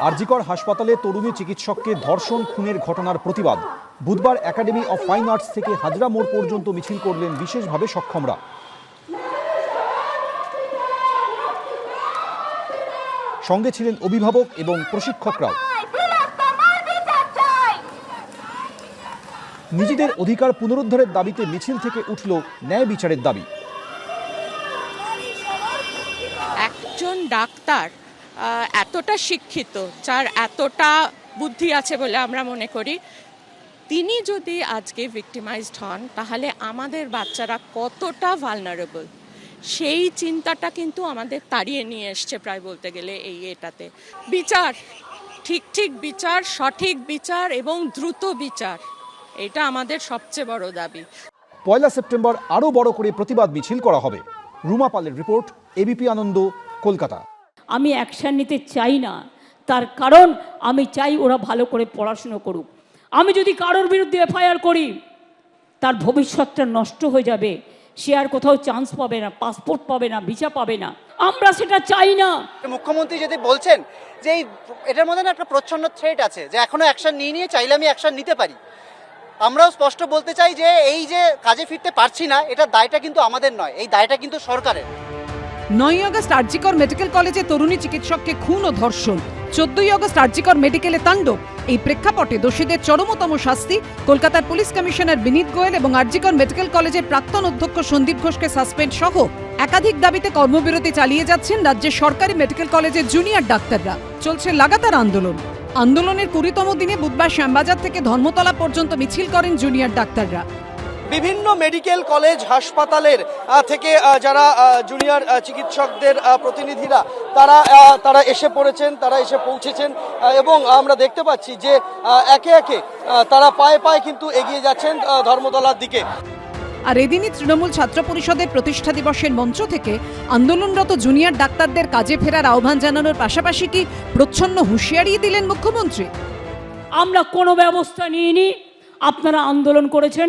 আরজিকর হাসপাতালে তরুণী চিকিৎসককে ধর্ষণ, খুনের ঘটনার প্রতিবাদ। বুধবার একাডেমি অফ ফাইন আর্টস থেকে হাজরা মোড় পর্যন্ত মিছিল করলেন বিশেষভাবে সক্ষমরা। সঙ্গে ছিলেন অভিভাবক এবং প্রশিক্ষকরাও। নিজেদের অধিকার পুনরুদ্ধারের দাবিতে মিছিল থেকে উঠল ন্যায় বিচারের দাবি। একজন ডাক্তার এতটা শিক্ষিত, যার এতটা বুদ্ধি আছে বলে আমরা মনে করি, তিনি যদি আজকে ভিক্টিমাইজড হন, তাহলে আমাদের বাচ্চারা কতটা ভালনারেবল সেই চিন্তাটা কিন্তু আমাদের তাড়িয়ে নিয়ে এসছে প্রায় বলতে গেলে এই এটাতে। বিচার, ঠিক ঠিক বিচার, সঠিক বিচার এবং দ্রুত বিচার, এটা আমাদের সবচেয়ে বড় দাবি। পয়লা সেপ্টেম্বর আরও বড় করে প্রতিবাদ মিছিল করা হবে। রুমা পালের রিপোর্ট এবিপি আনন্দ, কলকাতা। আমি অ্যাকশান নিতে চাই না। তার কারণ আমি চাই ওরা ভালো করে পড়াশুনো করুক। আমি যদি কারোর বিরুদ্ধে এফআইআর করি, তার ভবিষ্যৎটা নষ্ট হয়ে যাবে। সে আর কোথাও চান্স পাবে না পাসপোর্ট পাবে না ভিসা পাবে না। আমরা সেটা চাই না। মুখ্যমন্ত্রী যদি বলছেন যে এই এটার মধ্যে না একটা প্রচ্ছন্ন থ্রেট আছে, যে এখনও অ্যাকশন নিয়ে নিয়ে চাইলে আমি অ্যাকশন নিতে পারি। আমরাও স্পষ্ট বলতে চাই যে এই যে কাজে ফিরতে পারছি না, এটা দায়টা কিন্তু আমাদের নয়, এই দায়টা কিন্তু সরকারের। নয়ই আগস্ট আরজিকর মেডিকেল কলেজে তরুণী চিকিৎসককে খুন ও ধর্ষণ। চোদ্দই আগস্ট আরজিকর মেডিকেলে তাণ্ডব। এই প্রেক্ষাপটে দোষীদের চরমতম শাস্তি কলকাতার পুলিশ কমিশনার বিনীত গোয়েল এবং আরজিকর মেডিকেল কলেজের প্রাক্তন অধ্যক্ষ সন্দীপ ঘোষকে সাসপেন্ড সহ একাধিক দাবিতে কর্মবিরতি চালিয়ে যাচ্ছেন রাজ্যের সরকারি মেডিকেল কলেজের জুনিয়র ডাক্তাররা। চলছে লাগাতার আন্দোলন। আন্দোলনের কুড়িতম দিনে বুধবার শ্যামবাজার থেকে ধর্মতলা পর্যন্ত মিছিল করেন জুনিয়র ডাক্তাররা। বিভিন্ন মেডিকেল কলেজ হাসপাতালের থেকে যারা জুনিয়র চিকিৎসকদের প্রতিনিধিরা তারা তারা এসে পড়েছেন তারা এসে পৌঁছেছেন এবং আমরা দেখতে পাচ্ছি যে একে একে তারা পায়ে পায়ে কিন্তু এগিয়ে যাচ্ছেন ধর্মতলার দিকে। আর এদিনই তৃণমূল ছাত্র পরিষদের প্রতিষ্ঠা দিবসের মঞ্চ থেকে আন্দোলনরত জুনিয়র ডাক্তারদের কাজে ফেরার আহ্বান জানানোর পাশাপাশি কি প্রচ্ছন্ন হুঁশিয়ারি দিলেন মুখ্যমন্ত্রী? আমরা কোনো ব্যবস্থা নিইনি। আপনারা আন্দোলন করেছেন।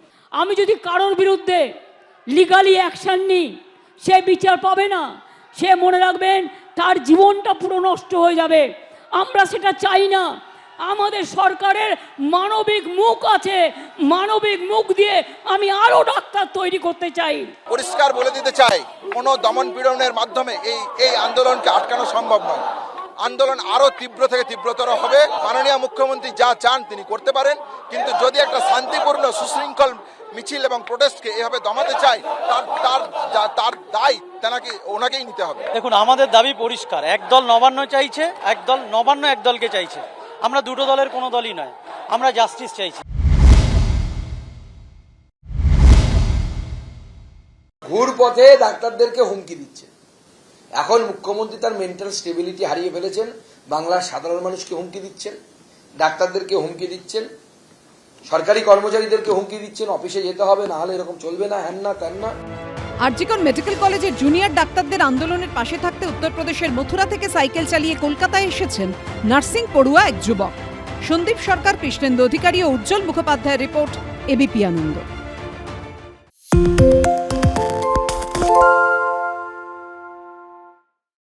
আমি যদি কারোর বিরুদ্ধে লিগালি অ্যাকশন নিই, সে বিচার পাবে না। সে মনে রাখবেন, তার জীবনটা পুরো নষ্ট হয়ে যাবে। আমরা সেটা চাই না। আমাদের সরকারের মানবিক মুখ আছে। মানবিক মুখ দিয়ে আমি আরও ডাক্তার তৈরি করতে চাই। পরিষ্কার বলে দিতে চাই, কোনো দমন পীড়নের মাধ্যমে এই এই আন্দোলনকে আটকানো সম্ভব নয়। আন্দোলন আরও তীব্র থেকে তীব্রতর হবে। মাননীয় মুখ্যমন্ত্রী যা চান তিনি করতে পারেন। কিন্তু যদি একটা শান্তিপূর্ণ, সুশৃঙ্খল মিছিল এবং প্রোটেস্টকে এভাবে দমাতে চায় তার তার তার দায় তেনাকে ওনাকেই নিতে হবে। দেখুন আমাদের দাবি পরিষ্কার। একদল নবান্ন চাইছে একদল নবান্ন এক দলকে চাইছে। আমরা দুটো দলের কোনো দলই নয়। আমরা জাস্টিস চাইছি। ঘুর পথে ডাক্তারদেরকে হুমকি দিচ্ছে। এখন মুখ্যমন্ত্রী তার মেন্টাল স্টেবিলিটি হারিয়ে ফেলেছেন। বাংলার সাধারণ মানুষকে হুমকি দিচ্ছেন। ডাক্তারদেরকে হুমকি দিচ্ছেন। সরকারি কর্মচারীদেরকে হুমকি দিচ্ছেন, অফিসে যেতে হবে, না হলে এরকম চলবে না, হ্যান না, ত্যান না। আরজিকর মেডিকেল কলেজের জুনিয়র ডাক্তারদের আন্দোলনের পাশে থাকতে উত্তরপ্রদেশের মথুরা থেকে সাইকেল চালিয়ে কলকাতায় এসেছেন নার্সিং পড়ুয়া এক যুবক। সন্দীপ সরকার, কৃষ্ণেন্দু অধিকারী ও উজ্জ্বল মুখোপাধ্যায়ের রিপোর্ট এবিপি আনন্দ।